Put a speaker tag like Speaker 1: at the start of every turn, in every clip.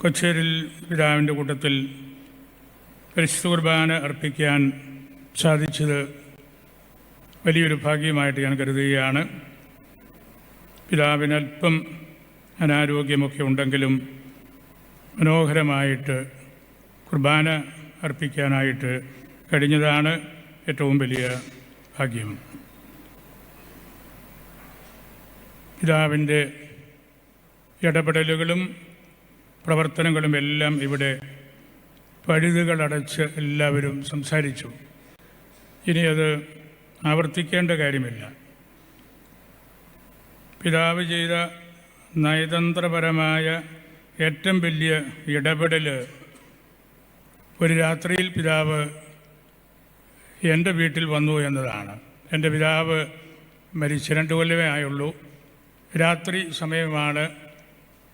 Speaker 1: കൊച്ചേരിൽ പിതാവിന്റെ കൂട്ടത്തിൽ പരിശുദ്ധ കുർബാന അർപ്പിക്കാൻ സാധിച്ചത് വലിയൊരു ഭാഗ്യമായിട്ട് ഞാൻ കരുതുകയാണ്. പിതാവിന് അല്പം അനാരോഗ്യമൊക്കെ ഉണ്ടെങ്കിലും മനോഹരമായിട്ട് കുർബാന അർപ്പിക്കാനായിട്ട് കഴിഞ്ഞതാണ് ഏറ്റവും വലിയ ഭാഗ്യം. പിതാവിന്റെ ഇടപെടലുകളും പ്രവർത്തനങ്ങളും എല്ലാം ഇവിടെ പഴുതുകളടച്ച് എല്ലാവരും സംസാരിച്ചു. ഇനി അത് ആവർത്തിക്കേണ്ട കാര്യമില്ല. പിതാവ് ചെയ്ത നയതന്ത്രപരമായ ഏറ്റവും വലിയ ഇടപെടൽ ഒരു രാത്രിയിൽ പിതാവ് എന്റെ വീട്ടിൽ വന്നു എന്നതാണ്. എന്റെ പിതാവ് മരിച്ച് രണ്ട് കൊല്ലമേ ആയുള്ളൂ. രാത്രി സമയമാണ്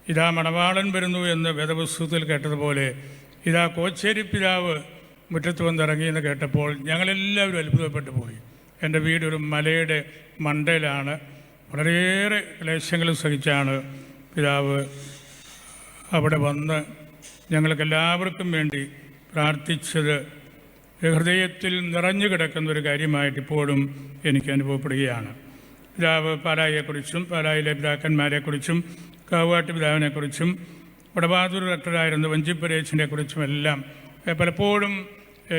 Speaker 1: ഇതാ മണവാളൻ വരുന്നു എന്ന് വേദപുസ്തകത്തിൽ കേട്ടതുപോലെ ഇതാ കോച്ചേരി പിതാവ് മുറ്റത്ത് വന്നിറങ്ങിയെന്ന് കേട്ടപ്പോൾ ഞങ്ങളെല്ലാവരും അത്ഭുതപ്പെട്ടു പോയി. എന്റെ വീട് ഒരു മലയുടെ മണ്ടയിലാണ്. വളരെയേറെ ക്ലേശങ്ങൾ സഹിച്ചാണ് പിതാവ് അവിടെ വന്ന് ഞങ്ങൾക്കെല്ലാവർക്കും വേണ്ടി പ്രാർത്ഥിച്ചത്. ഹൃദയത്തിൽ നിറഞ്ഞു കിടക്കുന്ന ഒരു കാര്യമായിട്ട് ഇപ്പോഴും എനിക്ക് അനുഭവപ്പെടുകയാണ്. പിതാവ് പാലായെക്കുറിച്ചും പാലായിലെ പിതാക്കന്മാരെക്കുറിച്ചും കാവാട്ട് പിതാവിനെക്കുറിച്ചും വടബാദൂർ ഡോക്ടറായിരുന്ന വഞ്ചിപ്പരേച്ചിനെ കുറിച്ചുമെല്ലാം പലപ്പോഴും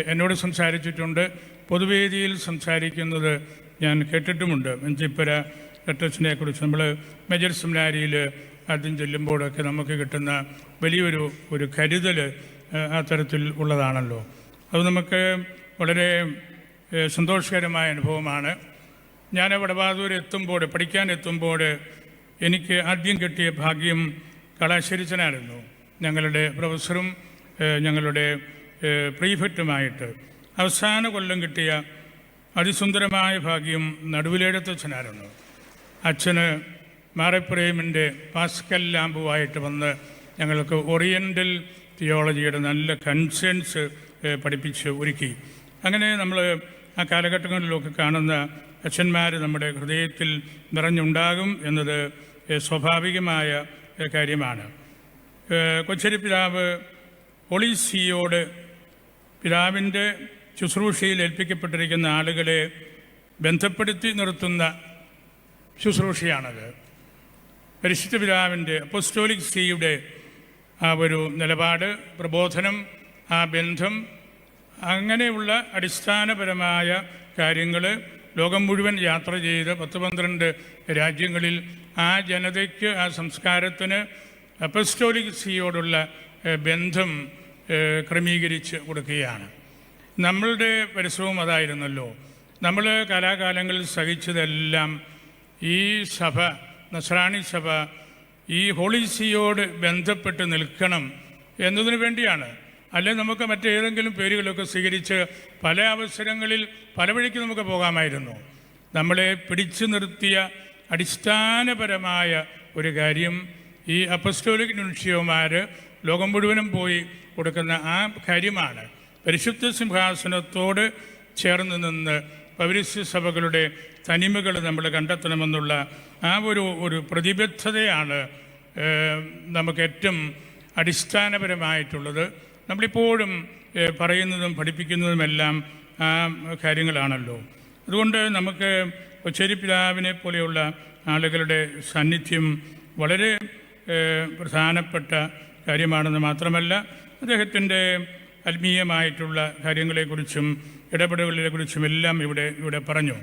Speaker 1: എന്നോട് സംസാരിച്ചിട്ടുണ്ട്. പൊതുവേദിയിൽ സംസാരിക്കുന്നത് ഞാൻ കേട്ടിട്ടുമുണ്ട്. വഞ്ചിപ്പര ഡോക്ടേഴ്സിനെ കുറിച്ച് നമ്മൾ മേജർ സെമിനാരിയിൽ ആദ്യം ചെല്ലുമ്പോഴൊക്കെ നമുക്ക് കിട്ടുന്ന വലിയൊരു ഒരു കരുതൽ ആ തരത്തിൽ ഉള്ളതാണല്ലോ. അത് നമുക്ക് വളരെ സന്തോഷകരമായ അനുഭവമാണ്. ഞാൻ വടബാദൂർ എത്തുമ്പോൾ പഠിക്കാൻ എത്തുമ്പോൾ എനിക്ക് ആദ്യം കിട്ടിയ ഭാഗ്യം കളാശ്ശേരിച്ചനായിരുന്നു ഞങ്ങളുടെ പ്രൊഫസറും ഞങ്ങളുടെ പ്രീഫറ്റുമായിട്ട് അവസാന കൊല്ലം കിട്ടിയ അതിസുന്ദരമായ ഭാഗ്യം നടുവിലേടത്തച്ഛനായിരുന്നു. അച്ഛന് മാറപ്രേമിന്റെ പാസ്കൽ ലാമ്പുമായിട്ട് വന്ന് ഞങ്ങൾക്ക് ഓറിയന്റൽ തിയോളജിയുടെ നല്ല കൺസേൺസ് പഠിപ്പിച്ച് ഒരുക്കി. അങ്ങനെ നമ്മൾ ആ കാലഘട്ടങ്ങളിലൊക്കെ കാണുന്ന അച്ഛന്മാർ നമ്മുടെ ഹൃദയത്തിൽ നിറഞ്ഞുണ്ടാകും എന്നത് സ്വാഭാവികമായ കാര്യമാണ്. കൊച്ചരി പിതാവ് ഒളീസിയോട് പിതാവിന്റെ ശുശ്രൂഷയിൽ ഏൽപ്പിക്കപ്പെട്ടിരിക്കുന്ന ആളുകളെ ബന്ധപ്പെടുത്തി നിർത്തുന്ന ശുശ്രൂഷയാണത്. പരിശുദ്ധ പിതാവിന്റെ അപ്പോസ്റ്റോലിക് സിയുടെ ആ ഒരു നിലപാട് പ്രബോധനം ആ ബന്ധം അങ്ങനെയുള്ള അടിസ്ഥാനപരമായ കാര്യങ്ങൾ ലോകം മുഴുവൻ യാത്ര ചെയ്ത് പത്ത് പന്ത്രണ്ട് രാജ്യങ്ങളിൽ ആ ജനതയ്ക്ക് ആ സംസ്കാരത്തിന് അപ്പസ്റ്റോലിക് സിയോടുള്ള ബന്ധം ക്രമീകരിച്ച് കൊടുക്കുകയാണ്. നമ്മളുടെ പരിശ്രമം അതായിരുന്നല്ലോ. നമ്മൾ കലാകാലങ്ങളിൽ സഹിച്ചതെല്ലാം ഈ സഭ നസ്രാണി സഭ ഈ ഹോളിസിയോട് ബന്ധപ്പെട്ട് നിൽക്കണം എന്നതിനു വേണ്ടിയാണ് അല്ലെ നമുക്ക് മറ്റേതെങ്കിലും പേരുകളൊക്കെ സ്വീകരിച്ച് പല അവസരങ്ങളിൽ പല വഴിക്ക് നമുക്ക് പോകാമായിരുന്നു. നമ്മളെ പിടിച്ചു നിർത്തിയ അടിസ്ഥാനപരമായ ഒരു കാര്യം ഈ അപ്പസ്റ്റോലിക് നുഷ്യോമാർ ലോകം മുഴുവനും പോയി കൊടുക്കുന്ന ആ കാര്യമാണ്. പരിശുദ്ധ സിംഹാസനത്തോട് ചേർന്ന് നിന്ന് പൗരസ്യ സഭകളുടെ തനിമകൾ നമ്മൾ കണ്ടെത്തണമെന്നുള്ള ആ ഒരു ഒരു പ്രതിബദ്ധതയാണ് നമുക്ക് ഏറ്റവും അടിസ്ഥാനപരമായിട്ടുള്ളത്. നമ്മളിപ്പോഴും പറയുന്നതും പഠിപ്പിക്കുന്നതുമെല്ലാം ആ കാര്യങ്ങളാണല്ലോ. അതുകൊണ്ട് നമുക്ക് ഒച്ചേരി പിതാവിനെ പോലെയുള്ള ആളുകളുടെ സാന്നിധ്യം വളരെ പ്രധാനപ്പെട്ട കാര്യമാണെന്ന് മാത്രമല്ല അദ്ദേഹത്തിന്റെ ആത്മീയമായിട്ടുള്ള കാര്യങ്ങളെക്കുറിച്ചും ഇടപെടലുകളെക്കുറിച്ചും എല്ലാം ഇവിടെ ഇവിടെ പറഞ്ഞു.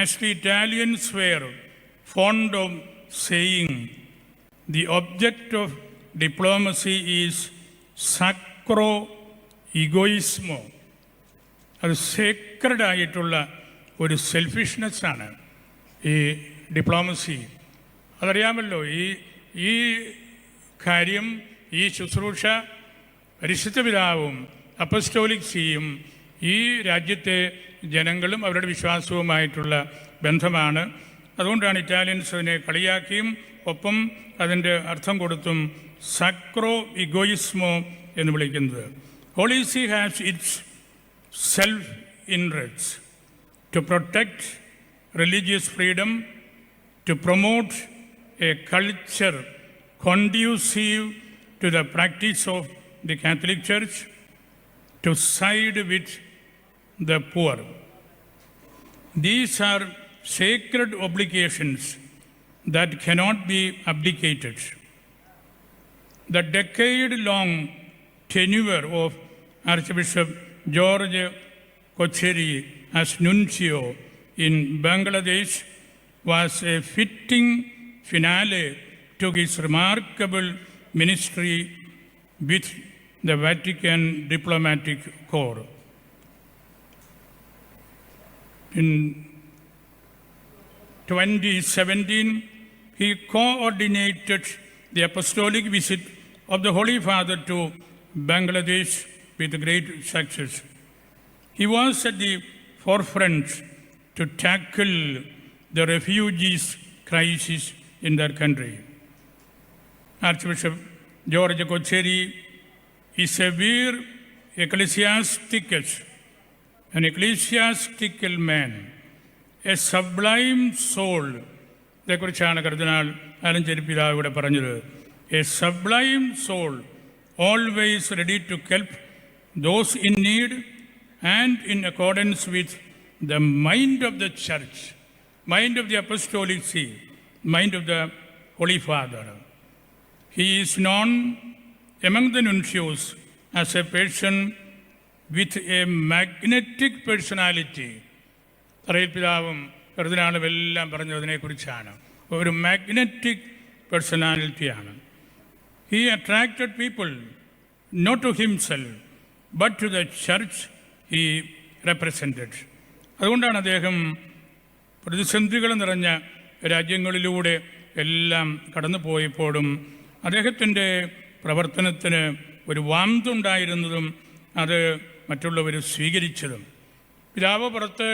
Speaker 1: As the Italians were fond of saying the object of diplomacy is സക്രോ ഇഗോയിസ്മോ. അത് സേക്രഡ് ആയിട്ടുള്ള ഒരു സെൽഫിഷ്നെസ്സാണ് ഈ ഡിപ്ലോമസി. അതറിയാമല്ലോ ഈ ഈ കാര്യം ഈ ശുശ്രൂഷ പരിശുദ്ധ പിതാവും അപ്പസ്റ്റോലിക് സിയും ഈ രാജ്യത്തെ ജനങ്ങളും അവരുടെ വിശ്വാസവുമായിട്ടുള്ള ബന്ധമാണ്. അതുകൊണ്ടാണ് ഇറ്റാലിയൻസ് അതിനെ കളിയാക്കിയും ഒപ്പം അതിന്റെ അർത്ഥം കൊടുത്തും സക്രോ ഇഗോയിസ്മോ എന്ന് വിളിക്കുന്നത് holy see has its self interest to protect religious freedom, to promote a culture conducive to the practice of the Catholic Church to side with the poor. These are sacred obligations that cannot be abdicated. The decade long tenure of Archbishop George Kocheri as nuncio in Bangladesh was a fitting finale to his remarkable ministry with the Vatican Diplomatic Corps. In 2017, he coordinated the apostolic visit of the Holy Father to Bangladesh with great success. He was at the forefront to tackle the refugees crisis in their country. Archbishop George Kocheri is a vir ecclesiasticus, an ecclesiastical man, a sublime soul. ഇതേക്കുറിച്ചാണ് കർദിനാൾ ആലഞ്ചേരി പിതാവ് ഇവിടെ പറഞ്ഞത് a sublime soul always ready to help those in need and in accordance with the mind of the church mind of the apostolic see mind of the holy father He is known among the nuncios as a person with a magnetic personality. തറയിൽ പിതാവും കർദിനാളും എല്ലാം പറഞ്ഞതിനെക്കുറിച്ചാണ് ഒരു magnetic പേഴ്സണാലിറ്റിയാണ് he attracted people not to himself but to the church he represented അതുകൊണ്ടാണ് അദ്ദേഹം പ്രതിസന്ധികൾ നിറഞ്ഞ രാജ്യങ്ങളിലൂടെ എല്ലാം കടന്നു പോയപ്പോഴും അദ്ദേഹത്തിന്റെ പ്രവർത്തനത്തിന് ഒരു വാന്തുണ്ടായിരുന്നതും അത് മറ്റുള്ളവർ സ്വീകരിച്ചതും. പിതാവ് പുറത്ത്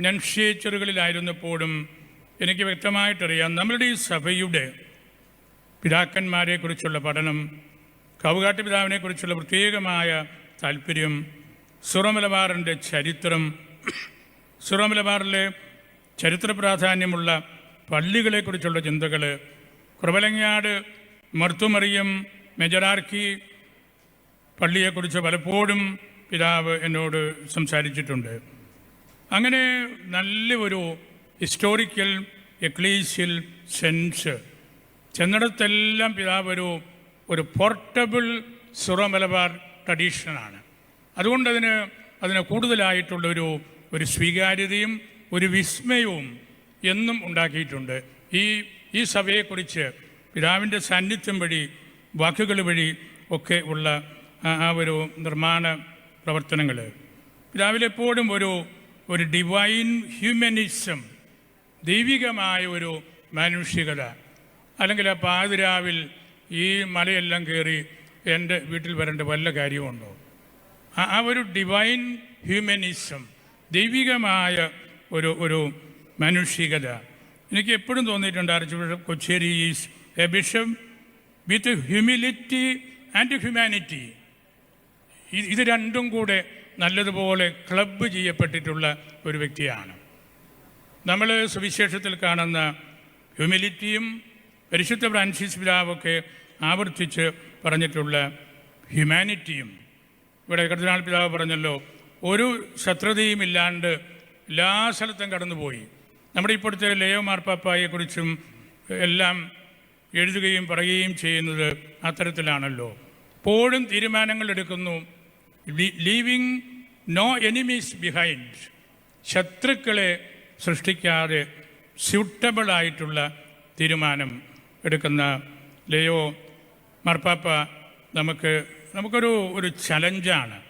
Speaker 1: നൻഷ്യേച്ചറുകളിലായിരുന്നപ്പോഴും എനിക്ക് വ്യക്തമായിട്ടറിയാം നമ്മളുടെ ഈ സഭയുടെ പിതാക്കന്മാരെക്കുറിച്ചുള്ള പഠനം കവുകാട്ട് പിതാവിനെക്കുറിച്ചുള്ള പ്രത്യേകമായ താല്പര്യം സുറമലബാറിന്റെ ചരിത്രം സുറമലബാറിലെ ചരിത്ര പ്രാധാന്യമുള്ള പള്ളികളെക്കുറിച്ചുള്ള ചിന്തകൾ കുറവലങ്ങാട് മർത്തുമറിയം മെജറാർക്കി പള്ളിയെക്കുറിച്ച് പലപ്പോഴും പിതാവ് എന്നോട് സംസാരിച്ചിട്ടുണ്ട്. അങ്ങനെ നല്ല ഒരു ഹിസ്റ്റോറിക്കൽ എക്ലീഷ്യൽ സെൻസ് ചെന്നിടത്തെല്ലാം പിതാവ് ഒരു ഒരു പോർട്ടബിൾ സുറമലബാർ ട്രഡീഷനാണ് അതുകൊണ്ട് അതിന് അതിന് കൂടുതലായിട്ടുള്ളൊരു ഒരു സ്വീകാര്യതയും ഒരു വിസ്മയവും എന്നും ഉണ്ടാക്കിയിട്ടുണ്ട്. ഈ ഈ സഭയെക്കുറിച്ച് പിതാവിന്റെ സാന്നിധ്യം വഴി വാക്കുകൾ വഴി ഒക്കെ ഉള്ള ആ ഒരു നിർമ്മാണ പ്രവർത്തനങ്ങൾ. പിതാവിലെപ്പോഴും ഒരു ഒരു ഡിവൈൻ ഹ്യൂമനിസം ദൈവികമായ ഒരു മാനുഷികത അല്ലെങ്കിൽ ആ പാതിരാവിൽ ഈ മലയെല്ലാം കയറി എന്റെ വീട്ടിൽ വരേണ്ട വല്ല കാര്യമുണ്ടോ? ആ ഒരു ഡിവൈൻ ഹ്യൂമനിസം ദൈവികമായ ഒരു ഒരു മാനുഷികത എനിക്ക് എപ്പോഴും തോന്നിയിട്ടുണ്ട് archbishop Kocheri is a bishop with humility and humanity ഇത് രണ്ടും കൂടെ നല്ലതുപോലെ ക്ലബ്ബ് ചെയ്യപ്പെട്ടിട്ടുള്ള ഒരു വ്യക്തിയാണ്. നമ്മൾ സുവിശേഷത്തിൽ കാണുന്ന ഹ്യൂമിലിറ്റിയും പരിശുദ്ധ ഫ്രാൻസിസ് പിതാവൊക്കെ ആവർത്തിച്ച് പറഞ്ഞിട്ടുള്ള ഹ്യൂമാനിറ്റിയും ഇവിടെ കർദിനാൾ പിതാവ് പറഞ്ഞല്ലോ ഒരു ശത്രുതയും ഇല്ലാണ്ട് എല്ലാ സ്ഥലത്തും കടന്നുപോയി. നമ്മുടെ ഇപ്പോഴത്തെ ലയോ മാർപ്പാപ്പായെക്കുറിച്ചും എല്ലാം എഴുതുകയും പറയുകയും ചെയ്യുന്നത് അത്തരത്തിലാണല്ലോ. എപ്പോഴും തീരുമാനങ്ങൾ എടുക്കുന്നു. ലീവിങ് നോ എനിമീസ് ബിഹൈൻഡ് ശത്രുക്കളെ സൃഷ്ടിക്കാതെ സ്യൂട്ടബിളായിട്ടുള്ള തീരുമാനം. എടുക്കുന്ന ലയോ മാർപ്പാപ്പ നമുക്ക് നമുക്കൊരു ഒരു ചലഞ്ചാണ്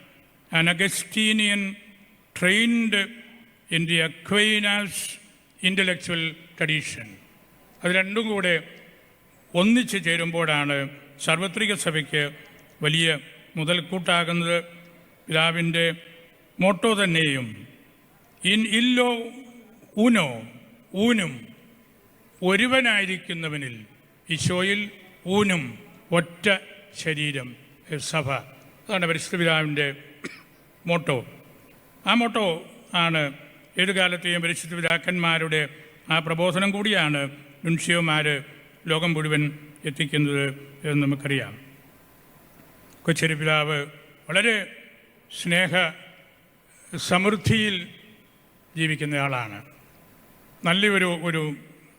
Speaker 1: an Augustinian trained in the Aquinas intellectual tradition അത് രണ്ടും കൂടെ ഒന്നിച്ച് ചേരുമ്പോഴാണ് സാർവത്രിക സഭയ്ക്ക് വലിയ മുതൽക്കൂട്ടാകുന്നത്. പിതാവിന്റെ മോട്ടോ തന്നെയും ഇൻ ഇല്ലോ ഊനോ ഊനും ഒരുവനായിരിക്കുന്നവനിൽ ഈശോയിൽ ഊനും ഒറ്റ ശരീരം സഭ. അതാണ് പരിശുദ്ധപിതാവിന്റെ മോട്ടോ. ആ മോട്ടോ ആണ് ഏതു കാലത്തെയും പരിശുദ്ധ പിതാക്കന്മാരുടെ ആ പ്രബോധനം കൂടിയാണ് നുൻഷിയോമാർ ലോകം മുഴുവൻ എത്തിക്കുന്നത് എന്ന് നമുക്കറിയാം. കൊച്ചരി പിതാവ് വളരെ സ്നേഹ സമൃദ്ധിയിൽ ജീവിക്കുന്നയാളാണ് നല്ലൊരു ഒരു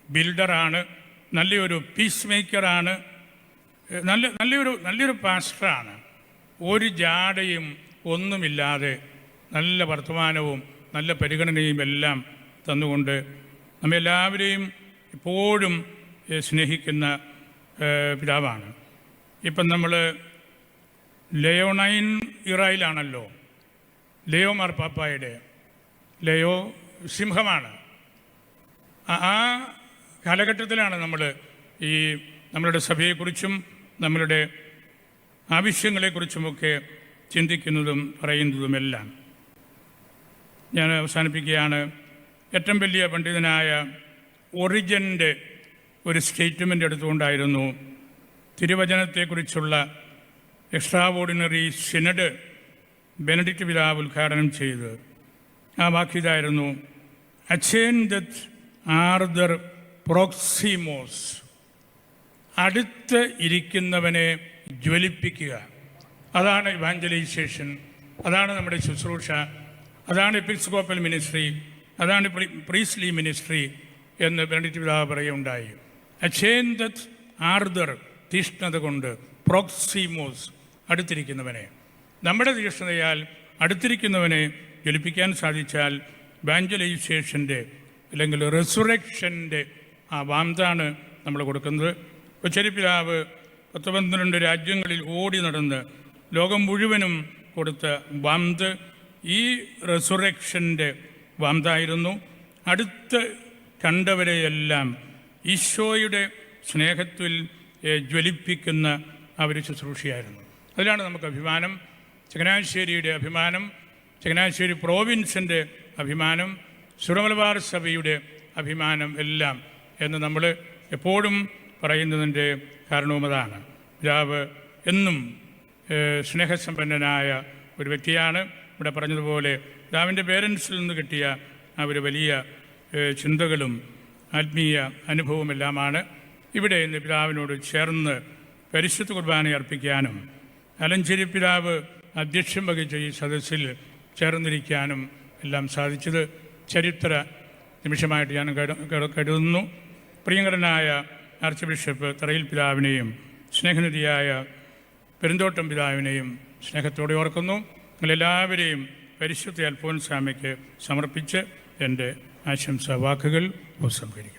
Speaker 1: ബിൽഡറാണ്. നല്ലൊരു പീസ് മേക്കറാണ് നല്ല നല്ലൊരു നല്ലൊരു പാസ്റ്ററാണ് ഒരു ജാടയും ഒന്നുമില്ലാതെ നല്ല വർത്തമാനവും നല്ല പരിഗണനയും എല്ലാം തന്നുകൊണ്ട് നമ്മെല്ലാവരെയും എപ്പോഴും സ്നേഹിക്കുന്ന പിതാവാണ്. ഇപ്പം നമ്മൾ ലയോണൈൻ ഇറായിലാണല്ലോ. ലയോ മാർപ്പാപ്പായുടെ ലയോ സിംഹമാണ്. ആ കാലഘട്ടത്തിലാണ് നമ്മൾ ഈ നമ്മളുടെ സഭയെക്കുറിച്ചും നമ്മളുടെ ആവശ്യങ്ങളെക്കുറിച്ചുമൊക്കെ ചിന്തിക്കുന്നതും പറയുന്നതുമെല്ലാം. ഞാൻ അവസാനിപ്പിക്കുകയാണ്. ഏറ്റവും വലിയ പണ്ഡിതനായ ഒറിജന്റെ ഒരു സ്റ്റേറ്റ്മെന്റ് എടുത്തുകൊണ്ടായിരുന്നു തിരുവചനത്തെക്കുറിച്ചുള്ള എക്സ്ട്രാ ഓർഡിനറി സിനഡ് ബെനഡിക്റ്റ് പിതാവ് ഉദ്ഘാടനം ചെയ്ത്. ആ വാക്യതായിരുന്നു അച്ചേൻദത്ത് ആർദർ പ്രോക്സിമോസ് അടുത്ത് ഇരിക്കുന്നവനെ ജ്വലിപ്പിക്കുക. അതാണ് ഇവാഞ്ചലൈസേഷൻ അതാണ് നമ്മുടെ ശുശ്രൂഷ. അതാണ് എപ്പിസ്കോപ്പൽ മിനിസ്ട്രി അതാണ് പ്രീസ്ലി മിനിസ്ട്രി എന്ന് ബെനഡിക്റ്റ് പിതാവ് പറയുണ്ടായി അച്ചേന്ദത്ത് ആർദർ തീഷ്ണത കൊണ്ട് പ്രോക്സിമോസ് അടുത്തിരിക്കുന്നവനെ. നമ്മുടെ തീഷ്ണതയാൽ അടുത്തിരിക്കുന്നവനെ ജ്വലിപ്പിക്കാൻ സാധിച്ചാൽ ബാഞ്ചലൈസേഷന്റെ അല്ലെങ്കിൽ റെസുറക്ഷന്റെ ആ വാന്താണ് നമ്മൾ കൊടുക്കുന്നത്. കൊച്ചരി പിതാവ് പത്ത് പന്ത്രണ്ട് രാജ്യങ്ങളിൽ ഓടി നടന്ന് ലോകം മുഴുവനും കൊടുത്ത വാന്ത് ഈ റെസുറക്ഷന്റെ വാന്തായിരുന്നു അടുത്ത് കണ്ടവരെയെല്ലാം ഈശോയുടെ സ്നേഹത്തിൽ ജ്വലിപ്പിക്കുന്ന ആ ഒരു ശുശ്രൂഷയായിരുന്നു. അതിലാണ് നമുക്ക് അഭിമാനം. ചങ്ങനാശ്ശേരിയുടെ അഭിമാനം ചങ്ങനാശ്ശേരി പ്രോവിൻസിന്റെ അഭിമാനം സുരമലബാർ സഭയുടെ അഭിമാനം എല്ലാം എന്ന് നമ്മൾ എപ്പോഴും പറയുന്നതിന്റെ കാരണവും അതാണ് പിതാവ് എന്നും സ്നേഹസമ്പന്നനായ ഒരു വ്യക്തിയാണ്. ഇവിടെ പറഞ്ഞതുപോലെ പിതാവിന്റെ പേരൻസിൽ നിന്ന് കിട്ടിയ ആ ഒരു വലിയ ചിന്തകളും ആത്മീയ അനുഭവമെല്ലാമാണ് ഇവിടെ ഇന്ന് പിതാവിനോട് ചേർന്ന് പരിശുദ്ധ കുർബാന അർപ്പിക്കാനും അലഞ്ചേരി പിതാവ് അധ്യക്ഷം വഹിച്ച ഈ സദസ്സിൽ ചേർന്നിരിക്കാനും എല്ലാം സാധിച്ചത് ചരിത്ര നിമിഷമായിട്ട് ഞാൻ കരു- കരു- കരുതുന്നു. പ്രിയങ്കരനായ ആർച്ച് ബിഷപ്പ് തറയിൽ പിതാവിനെയും സ്നേഹനിധിയായ പെരുന്തോട്ടം പിതാവിനെയും സ്നേഹത്തോടെ ഓർക്കുന്നു. നിങ്ങളെല്ലാവരെയും പരിശുദ്ധ അൽഫോൻസാമയ്ക്ക് സമർപ്പിച്ച് എന്റെ ആശംസാ വാക്കുകൾ ഉപസംഹരിക്കും